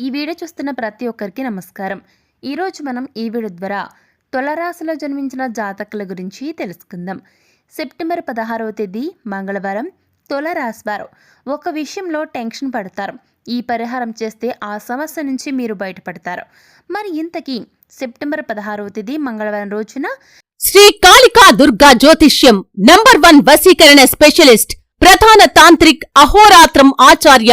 ఈ వీడియో చూస్తున్న ప్రతి ఒక్కరికి నమస్కారం. ఈరోజు మనం ఈ వీడియో ద్వారా తులరాశిలో జన్మించిన జాతకుల గురించి తెలుసుకుందాం. సెప్టెంబర్ పదహారవ తేదీ మంగళవారం తులరాశి వారు. ఒక విషయంలో టెన్షన్ పడతారు. ఈ పరిహారం చేస్తే ఆ సమస్య నుంచి మీరు బయటపడతారు. మరి ఇంతకీ సెప్టెంబర్ పదహారవ తేదీ మంగళవారం రోజున శ్రీ కాళికా దుర్గా జ్యోతిష్యం నంబర్ వన్ వసీకరణ స్పెషలిస్ట్ ప్రధాన తాంత్రిక్ అహోరాత్రం ఆచార్య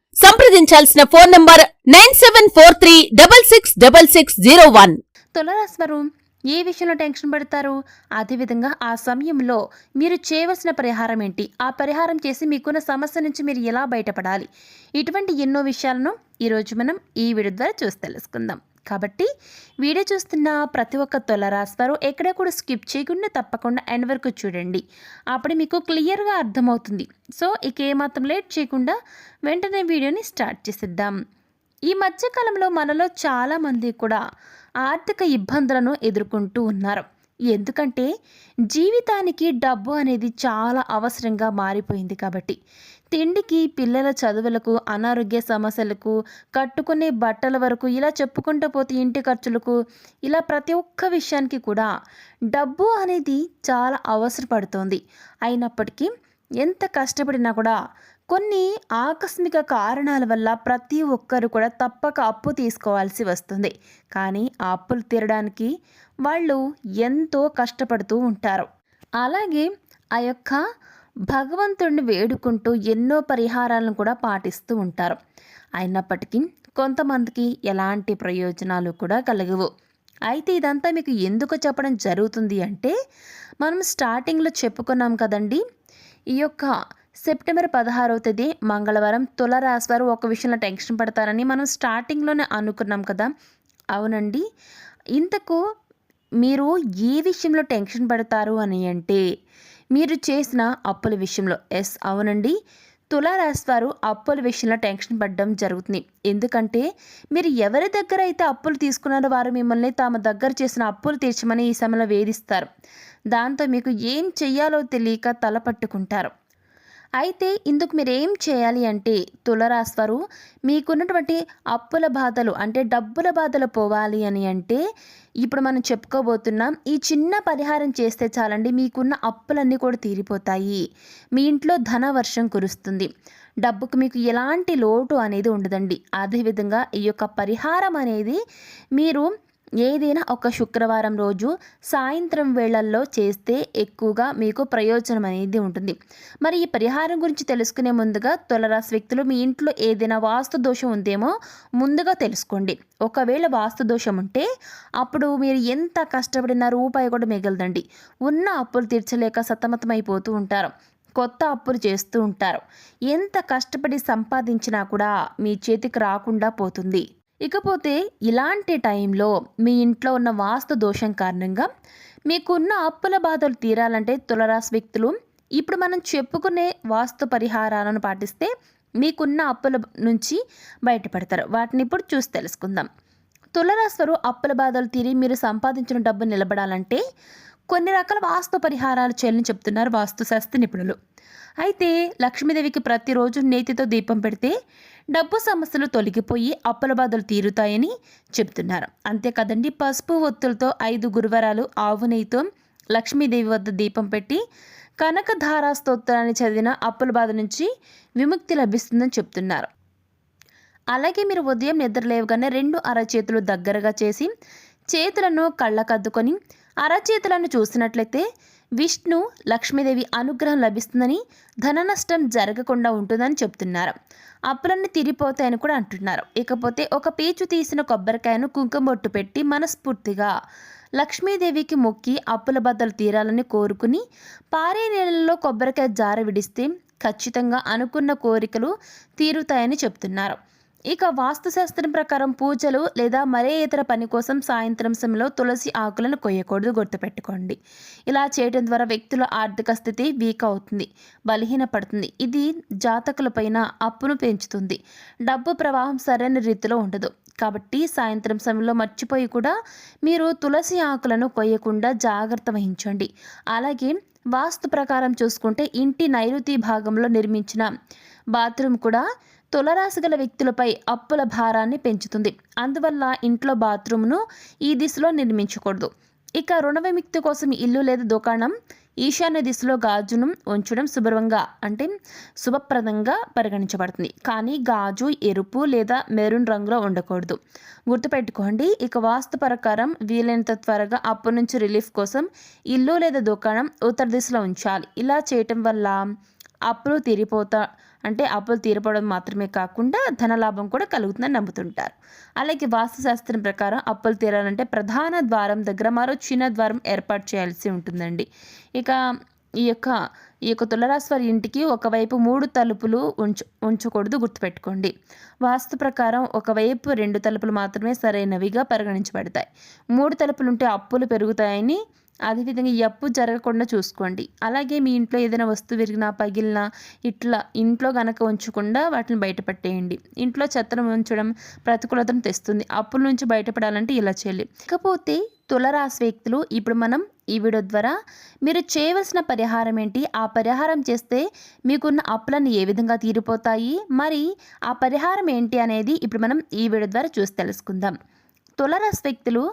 సంప్రదించాల్సిన phone number nine seven four three double six double six zero one. తులరాశివారు ఏ విషయంలో టెన్షన్ పడతారు? అదేవిధంగా ఆ సమయంలో మీరు చేయవలసిన పరిహారం ఏంటి? ఆ పరిహారం చేసి మీకున్న సమస్య నుంచి మీరు ఎలా బయటపడాలి? ఇటువంటి ఎన్నో విషయాలను ఈరోజు మనం ఈ వీడియో ద్వారా చూసి తెలుసుకుందాం. కాబట్టి వీడియో చూస్తున్న ప్రతి ఒక్క తులరాశి వారు ఎక్కడ కూడా స్కిప్ చేయకుండా తప్పకుండా ఎండ్ వరకు చూడండి. అప్పుడు మీకు క్లియర్గా అర్థమవుతుంది. సో ఇక ఏమాత్రం లేట్ చేయకుండా వెంటనే వీడియోని స్టార్ట్ చేసేద్దాం. ఈ మధ్యకాలంలో మనలో చాలామంది కూడా ఆర్థిక ఇబ్బందులను ఎదుర్కొంటూ ఉన్నారు. ఎందుకంటే జీవితానికి డబ్బు అనేది చాలా అవసరంగా మారిపోయింది కాబట్టి. తిండికి పిల్లల చదువులకు అనారోగ్య సమస్యలకు కట్టుకునే బట్టల వరకు ఇలా చెప్పుకుంటూ పోతే ఇంటి ఖర్చులకు ఇలా ప్రతి ఒక్క విషయానికి కూడా డబ్బు అనేది చాలా అవసరపడుతోంది. అయినప్పటికీ ఎంత కష్టపడినా కూడా కొన్ని ఆకస్మిక కారణాల వల్ల ప్రతి ఒక్కరు కూడా తప్పక అప్పు తీసుకోవాల్సి వస్తుంది. కానీ ఆ అప్పులు తీరడానికి వాళ్ళు ఎంతో కష్టపడుతూ ఉంటారు. అలాగే ఆ యొక్క భగవంతుడిని వేడుకుంటూ ఎన్నో పరిహారాలను కూడా పాటిస్తూ ఉంటారు. అయినప్పటికీ కొంతమందికి ఎలాంటి ప్రయోజనాలు కూడా కలగవు. అయితే ఇదంతా మీకు ఎందుకు చెప్పడం జరుగుతుంది అంటే మనం స్టార్టింగ్లో చెప్పుకున్నాం కదండి ఈ యొక్క సెప్టెంబర్ పదహారవ తేదీ మంగళవారం తులరాశి వారు ఒక విషయంలో టెన్షన్ పడతారని మనం స్టార్టింగ్లోనే అనుకున్నాం కదా. అవునండి. ఇంతకు మీరు ఏ విషయంలో టెన్షన్ పడతారు అని అంటే మీరు చేసిన అప్పుల విషయంలో. ఎస్ అవునండి. తులారాశి వారు అప్పుల విషయంలో టెన్షన్ పడడం జరుగుతుంది. ఎందుకంటే మీరు ఎవరి దగ్గర అయితే అప్పులు తీసుకున్నారో వారు మిమ్మల్ని తమ దగ్గర చేసిన అప్పులు తీర్చమని ఈ సమయంలో వేధిస్తారు. దాంతో మీకు ఏం చెయ్యాలో తెలియక తల పట్టుకుంటారు. అయితే ఇందుకు మీరు ఏం చేయాలి అంటే తులరాశ్వరు మీకున్నటువంటి అప్పుల బాధలు అంటే డబ్బుల బాధలు పోవాలి అని అంటే ఇప్పుడు మనం చెప్పుకోబోతున్నాం ఈ చిన్న పరిహారం చేస్తే చాలండి మీకున్న అప్పులన్నీ కూడా తీరిపోతాయి. మీ ఇంట్లో ధన వర్షం కురుస్తుంది. డబ్బుకు మీకు ఎలాంటి లోటు అనేది ఉండదండి. అదేవిధంగా ఈ యొక్క పరిహారం అనేది మీరు ఏదైనా ఒక శుక్రవారం రోజు సాయంత్రం వేళల్లో చేస్తే ఎక్కువగా మీకు ప్రయోజనం అనేది ఉంటుంది. మరి ఈ పరిహారం గురించి తెలుసుకునే ముందుగా తులరాశి వ్యక్తులు మీ ఇంట్లో ఏదైనా వాస్తు దోషం ఉందేమో ముందుగా తెలుసుకోండి. ఒకవేళ వాస్తు దోషం ఉంటే అప్పుడు మీరు ఎంత కష్టపడినా రూపాయి కూడా మిగలదండి. ఉన్న అప్పులు తీర్చలేక సతమతమైపోతూ ఉంటారు. కొత్త అప్పులు చేస్తూ ఉంటారు. ఎంత కష్టపడి సంపాదించినా కూడా మీ చేతికి రాకుండా పోతుంది. ఇకపోతే ఇలాంటి టైంలో మీ ఇంట్లో ఉన్న వాస్తు దోషం కారణంగా మీకున్న అప్పుల బాధలు తీరాలంటే తులరాశి వ్యక్తులు ఇప్పుడు మనం చెప్పుకునే వాస్తు పరిహారాలను పాటిస్తే మీకున్న అప్పుల నుంచి బయటపడతారు. వాటిని ఇప్పుడు చూసి తెలుసుకుందాం. తులరాశివారు అప్పుల బాధలు తీరి మీరు సంపాదించిన డబ్బు నిలబడాలంటే కొన్ని రకాల వాస్తు పరిహారాలు చేయాలని చెప్తున్నారు వాస్తుశాస్త్ర నిపుణులు. అయితే లక్ష్మీదేవికి ప్రతిరోజు నేతితో దీపం పెడితే డబ్బు సమస్యలు తొలగిపోయి అప్పుల బాధలు తీరుతాయని చెప్తున్నారు అంతేకాదండి పసుపు ఒత్తులతో ఐదు గురువారాలు ఆవు నెయ్యితో లక్ష్మీదేవి వద్ద దీపం పెట్టి కనకధారా స్తోత్రాన్ని చదివిన అప్పుల బాధ నుంచి విముక్తి లభిస్తుందని చెప్తున్నారు అలాగే మీరు ఉదయం నిద్ర లేవగానే రెండు అరచేతులు దగ్గరగా చేసి చేతులను కళ్ళకద్దుకొని అరచేతులను చూసినట్లయితే విష్ణు లక్ష్మీదేవి అనుగ్రహం లభిస్తుందని ధన నష్టం జరగకుండా ఉంటుందని చెప్తున్నారు. అప్పులన్నీ తిరిగిపోతాయని కూడా అంటున్నారు. ఇకపోతే ఒక పీచు తీసిన కొబ్బరికాయను కుంకుమొట్టు పెట్టి మనస్ఫూర్తిగా లక్ష్మీదేవికి మొక్కి అప్పుల బద్దలు తీరాలని కోరుకుని పారే నీళ్ళలో కొబ్బరికాయ జార విడిస్తే ఖచ్చితంగా అనుకున్న కోరికలు తీరుతాయని చెప్తున్నారు. ఇక వాస్తుశాస్త్రం ప్రకారం పూజలు లేదా మరే ఇతర పని కోసం సాయంత్రం సమయంలో తులసి ఆకులను కొయ్యకూడదు గుర్తుపెట్టుకోండి. ఇలా చేయడం ద్వారా వ్యక్తుల ఆర్థిక స్థితి వీక్ అవుతుంది బలహీనపడుతుంది. ఇది జాతకులపైన అప్పును పెంచుతుంది. డబ్బు ప్రవాహం సరైన రీతిలో ఉండదు. కాబట్టి సాయంత్రం సమయంలో మర్చిపోయి కూడా మీరు తులసి ఆకులను కొయ్యకుండా జాగ్రత్త వహించండి. అలాగే వాస్తు ప్రకారం చూసుకుంటే ఇంటి నైరుతి భాగంలో నిర్మించిన బాత్రూమ్ కూడా తులరాశి గల వ్యక్తులపై అప్పుల భారాన్ని పెంచుతుంది. అందువల్ల ఇంట్లో బాత్రూమ్ను ఈ దిశలో నిర్మించకూడదు. ఇక రుణ విముక్తి కోసం ఇల్లు లేదా దుకాణం ఈశాన్య దిశలో గాజును ఉంచడం శుభ్రంగా అంటే శుభప్రదంగా పరిగణించబడుతుంది. కానీ గాజు ఎరుపు లేదా మెరూన్ రంగులో ఉండకూడదు. గుర్తుపెట్టుకోండి ఇక వాస్తు ప్రకారం వీలైనంత త్వరగా అప్పు నుంచి రిలీఫ్ కోసం ఇల్లు లేదా దుకాణం ఉత్తర దిశలో ఉంచాలి. ఇలా చేయటం వల్ల అప్పులు తీరిపోతా అంటే అప్పులు తీరిపోవడం మాత్రమే కాకుండా ధనలాభం కూడా కలుగుతుందని నమ్ముతుంటారు. అలాగే వాస్తుశాస్త్రం ప్రకారం అప్పులు తీరాలంటే ప్రధాన ద్వారం దగ్గర మరో చిన్న ద్వారం ఏర్పాటు చేయాల్సి ఉంటుందండి. ఇక ఈ యొక్క ఈ యొక్క తులరాశ్వరి ఇంటికి ఒకవైపు మూడు తలుపులు ఉంచు ఉంచకూడదు గుర్తుపెట్టుకోండి. వాస్తు ప్రకారం ఒకవైపు రెండు తలుపులు మాత్రమే సరైనవిగా పరిగణించబడతాయి. మూడు తలుపులు ఉంటే అప్పులు పెరుగుతాయని అదేవిధంగా ఈ అప్పు జరగకుండా చూసుకోండి. అలాగే మీ ఇంట్లో ఏదైనా వస్తువు విరిగినా పగిలినా ఇట్లా ఇంట్లో గనక ఉంచకుండా వాటిని బయటపెట్టేయండి ఇంట్లో చెత్తను ఉంచడం ప్రతికూలతను తెస్తుంది. అప్పుల నుంచి బయటపడాలంటే ఇలా చేయాలి. ఇకపోతే తులరాశి వ్యక్తులు ఇప్పుడు మనం ఈ వీడియో ద్వారా మీరు చేయవలసిన పరిహారం ఏంటి? ఆ పరిహారం చేస్తే మీకున్న అప్పులన్నీ ఏ విధంగా తీరిపోతాయి? మరి ఆ పరిహారం ఏంటి అనేది ఇప్పుడు మనం ఈ వీడియో ద్వారా చూసి తెలుసుకుందాం. తులరాశి వ్యక్తులు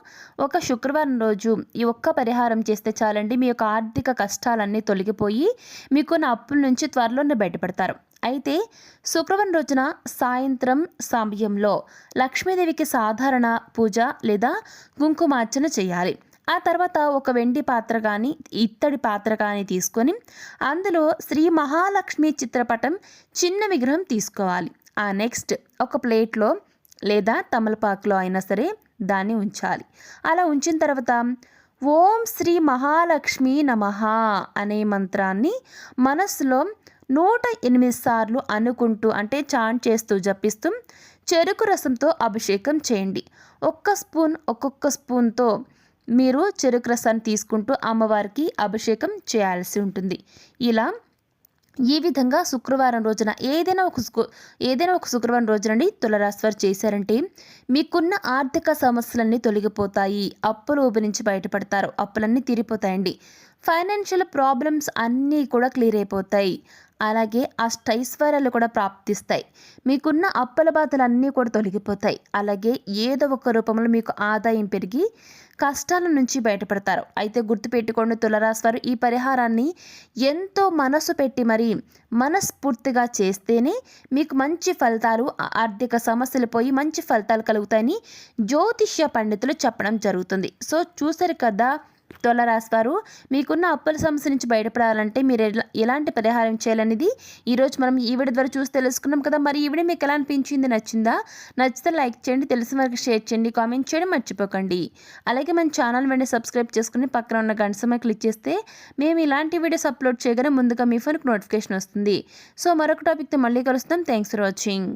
ఒక శుక్రవారం రోజు ఈ ఒక్క పరిహారం చేస్తే చాలండి. మీ యొక్క ఆర్థిక కష్టాలన్నీ తొలగిపోయి మీకున్న అప్పుల నుంచి త్వరలోనే బయటపడతారు. అయితే శుక్రవారం రోజున సాయంత్రం సమయంలో లక్ష్మీదేవికి సాధారణ పూజ లేదా కుంకుమార్చన చేయాలి. ఆ తర్వాత ఒక వెండి పాత్ర కానీ ఇత్తడి పాత్ర కానీ తీసుకొని అందులో శ్రీ మహాలక్ష్మి చిత్రపటం చిన్న విగ్రహం తీసుకోవాలి. ఆ నెక్స్ట్ ఒక ప్లేట్లో లేదా తమలపాకులో అయినా సరే దాన్ని ఉంచాలి. అలా ఉంచిన తర్వాత ఓం శ్రీ మహాలక్ష్మి నమ అనే మంత్రాన్ని మనస్సులో నూట ఎనిమిది సార్లు అనుకుంటూ అంటే చాంట్ చేస్తూ జపిస్తూ చెరుకు రసంతో అభిషేకం చేయండి. ఒక్క స్పూన్ ఒక్కొక్క స్పూన్తో మీరు చెరుకు రసాన్ని తీసుకుంటూ అమ్మవారికి అభిషేకం చేయాల్సి ఉంటుంది. ఇలా ఈ విధంగా శుక్రవారం రోజున ఏదైనా ఒక ఏదైనా ఒక శుక్రవారం రోజునండి తులరాశి వారు చేశారంటే మీకున్న ఆర్థిక సమస్యలన్నీ తొలగిపోతాయి. అప్పులు ఊబి నుంచి బయటపడతారు. అప్పులన్నీ తీరిపోతాయండి. ఫైనాన్షియల్ ప్రాబ్లమ్స్ అన్నీ కూడా క్లియర్ అయిపోతాయి. అలాగే అష్టైశ్వర్యాలు కూడా ప్రాప్తిస్తాయి. మీకున్న అప్పుల బాధలన్నీ కూడా తొలగిపోతాయి. అలాగే ఏదో ఒక రూపంలో మీకు ఆదాయం పెరిగి కష్టాల నుంచి బయటపడతారు. అయితే గుర్తుపెట్టుకోండి తులరాశి వారు ఈ పరిహారాన్ని ఎంతో మనసు పెట్టి మరి మనస్ఫూర్తిగా చేస్తేనే మీకు మంచి ఫలితాలు ఆర్థిక సమస్యలు పోయి మంచి ఫలితాలు కలుగుతాయని జ్యోతిష్య పండితులు చెప్పడం జరుగుతుంది. సో చూసారు కదా తులరాశి వారు మీకున్న అప్పుల సమస్య నుంచి బయటపడాలంటే మీరు ఎలా ఎలాంటి పరిహారం చేయాలనేది ఈరోజు మనం ఈ వీడియో ద్వారా చూసి తెలుసుకున్నాం కదా. మరి ఈ వీడియో మీకు ఎలా అనిపించింది నచ్చిందా? నచ్చితే లైక్ చేయండి తెలిసిన వరకు షేర్ చేయండి కామెంట్ చేయడం మర్చిపోకండి. అలాగే మన ఛానల్ వెంటనే సబ్స్క్రైబ్ చేసుకుని పక్కన ఉన్న గంట సమయం క్లిక్ చేస్తే మేము ఇలాంటి వీడియోస్ అప్లోడ్ చేయగానే ముందుగా మీ ఫోన్కి నోటిఫికేషన్ వస్తుంది. సో మరొక టాపిక్తో మళ్ళీ కలుస్తాం. Thanks for watching.